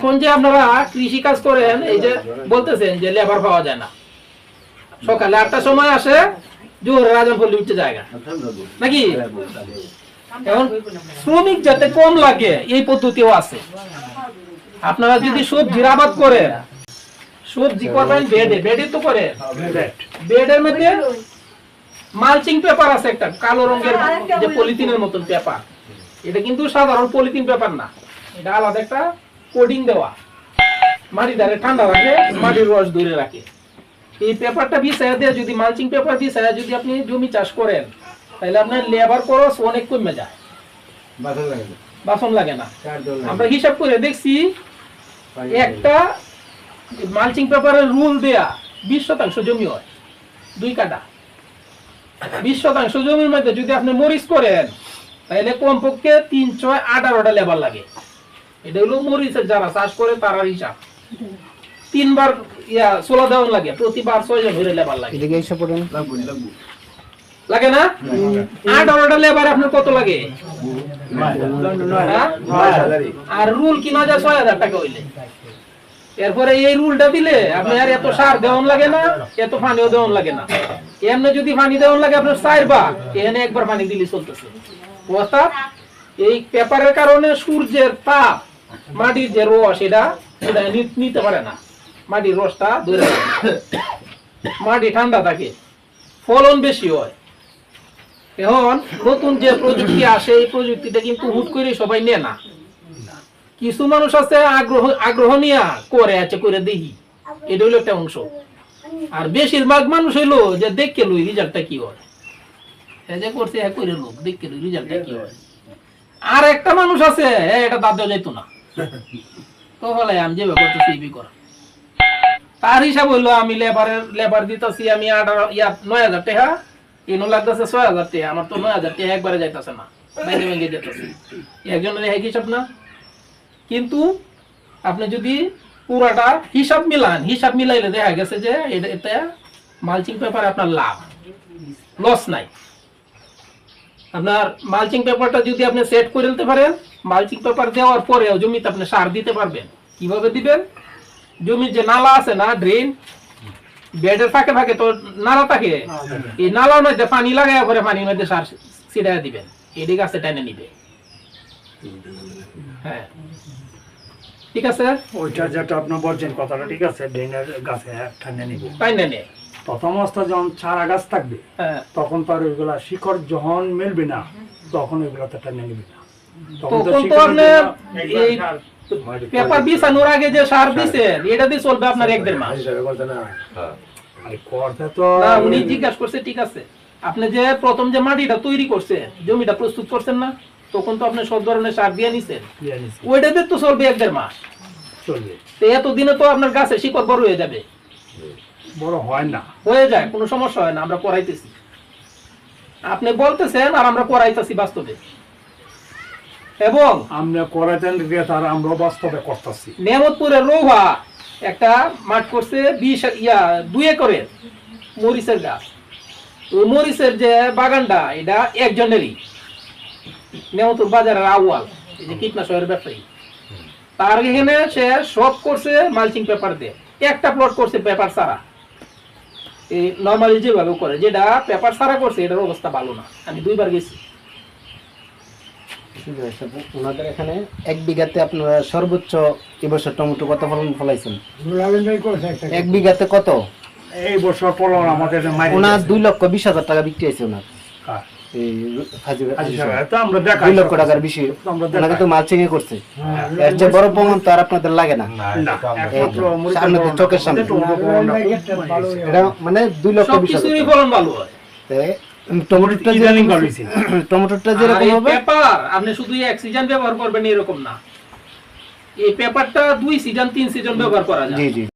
এখন যে আপনারা কৃষি কাজ করেন, এই যে বলতেছেন যে লেবার পাওয়া যায় না। সকালে আটটার সময় আসে জোহরের আজান পল্লী উঠতে জায়গা নাকি? এখন শ্রমিক যাতে কম লাগে, এই পদ্ধতিও আছে। আপনারা যদি সবজির আবাদ করেন, সবজি করবেন বেডে? বেডে তো করে। বেডের মধ্যে মালচিং পেপার আছে একটা, কালো রঙের যে পলিথিনের মতন পেপার। এটা কিন্তু সাধারণ পলিথিন পেপার না। এটা আলাদা একটা কোডিং দেওয়া। মাটি ধারে ঠান্ডা রাখে মাটির রস ধরে রাখে। এই পেপারটা বিছায়া দিয়ে যদি মালচিং পেপার বিছায়া যদি আপনি জমি চাষ করেন তাহলে আপনার লেবার খরচ অনেক কমে যায়। বাসন লাগে না। আমরা হিসাব করে দেখছি একটা মালচিং পেপারের রুল দেয়া বিশ শতাংশ জমি হয় দুই কাটা বিশ শতাংশ জমির মধ্যে যদি আপনি মরিচ করেন তাহলে কমপক্ষে তিন ছয় আঠারোটা লেবার লাগে। এটা হলো মরিচের যারা চাষ করে তারা হিসাব। তিনবার ইয়া সোলা দেওয়ান লাগে প্রতিবার ছয় জন ধরে লেবার লাগে। এদিকে এসে পড়েন। লাগে না? আঠারোটা লেবার আপনার কত লাগে? আর রুল কিনা যায় ছয় হাজার টাকা হইলে। এরপরে এই রুলটা দিলে আপনি আর এত সার দেওয়ান লাগে না এত পানিও দেওয়ান লাগে না। এমনি যদি পানি দেওয়ান লাগে আপনার চারবার এখানে একবার পানি দিলে চলতেছে। অর্থাৎ এই পেপারের কারণে সূর্যের তাপ মাটির যে রস, এটা নিতে পারে না। মাটির রসটা ধরে মাটি ঠান্ডা থাকে। ফলন বেশি হয়। এখন নতুন যে প্রযুক্তি আসে, এই প্রযুক্তিটা কিন্তু হুট করে সবাই নেয় না। কিছু মানুষ আছে আগ্রহ আগ্রহ নিয়ে করে আছে, করে দেখি। এটা হলো একটা অংশ। আর বেশিরভাগ মানুষ হইল যে দেখে লই, রেজাল্টটা কি হয়? যে করছে করে লোক দেখকে লই, রেজাল্টটা কি হয়? আর একটা মানুষ আছে এটা দাঁত দেওয়া যাইতো না। তো বলে, আমি করতেছি এই করা। তার হিসাব হইল, আমি লেবার দিতেছি আমি নয় হাজার টাকা। লাগতেছে ছয় হাজার টাকা। আমার তো নয় হাজার টাকা একবারে যাইতেছে না। যেতেছে একজনের এক হিসাব না? কিন্তু আপনি যদি পুরাটা হিসাব মিলান, হিসাব মিলাইলে দেখা গেছে যে এটা এটা মালচিং পেপারে আপনার লাভ। লস নাই। আপনার মালচিং পেপারটা যদি আপনি সেট করে নিতে পারেন মালচিং পেপার দেওয়ার পরেও জমিতে আপনি সার দিতে পারবেন। কীভাবে দিবেন? জমির যে নালা আছে না ড্রেন বেডের ফাঁকে ফাঁকে তো নালা থাকে। এই নালার মধ্যে পানি লাগাই পরে পানির মধ্যে সার ছিটাই দিবেন। এটি গাছে টেনে নিবে। হ্যাঁ। ঠিক আছে? ওইটা যেটা আপনি বলছেন কথাটা ঠিক আছে ডেঙ্গার গাছে ঠান্ডা নিব। তাই না প্রথম অবস্থা যখন চারা গাছ থাকবে হ্যাঁ। তখন তো আর ওইগুলা শিকড় যখন মিলবে না তখন ওইগুলা তো ঠান্ডা নিবে না। তখন তো এই পেপার বিছানোর আগে যে সার দিছেন এটা দিয়ে চলবে আপনার এক দেড় মাস। তো না উনি জিজ্ঞাসা করছে ঠিক আছে। আপনি যে প্রথম যে মাটিটা তৈরি করছেন জমিটা প্রস্তুত করছেন না তখন তো আপনি সব ধরনের সার দিয়ে নিছেন। দিয়ে ওইটাতে তো চলবে এক দেড় মাস। চলবে। এতদিনে তো আপনার গাছে শিকড় বড় হয়ে যাবে। বড় হয় না। হয়ে যায় কোনো সমস্যা হয় না আমরা করাইতেছি আপনি বলতেছেন আর আমরা করাইতেছি বাস্তবে। এবং আমরা করাতেন দিয়ে তার আমরা বাস্তবে করতেছি। নেমতপুরের রোহা একটা মাঠ করছে বিশ ইয়া দুই একরের মরিচের গাছ। ওই মরিচের যে বাগানটা এটা একজনেরই। নেমতপুর বাজারের আউয়াল এই যে কীটনাশকের ব্যবসায়ী। তার এখানে সে সব করছে মালচিং পেপার দিয়ে। একটা প্লট করছে পেপার ছাড়া। এই নর্মালি যেভাবে করে যেটা পেপার ছাড়া করছে এটার অবস্থা ভালো না। আমি দুইবার গেছি। ওনাদের এখানে এক বিঘাতে আপনারা সর্বোচ্চ এবছর টমেটো কত ফলন ফলাইছেন? এক বিঘাতে কত? এই বছর পলন আমাদের ওনার দুই লক্ষ বিশ হাজার টাকা বিক্রি হয়েছে ওনার। মানে দুই লক্ষ বিশ হাজার টমেটোটা ইদানিং বাড়িয়েছে। টমেটোটা যে যেরকম হবে পেপার আপনি শুধু এক সিজন ব্যবহার করবেন এরকম না। এই পেপারটা দুই সিজন তিন সিজন ব্যবহার করা যায়। জি জি।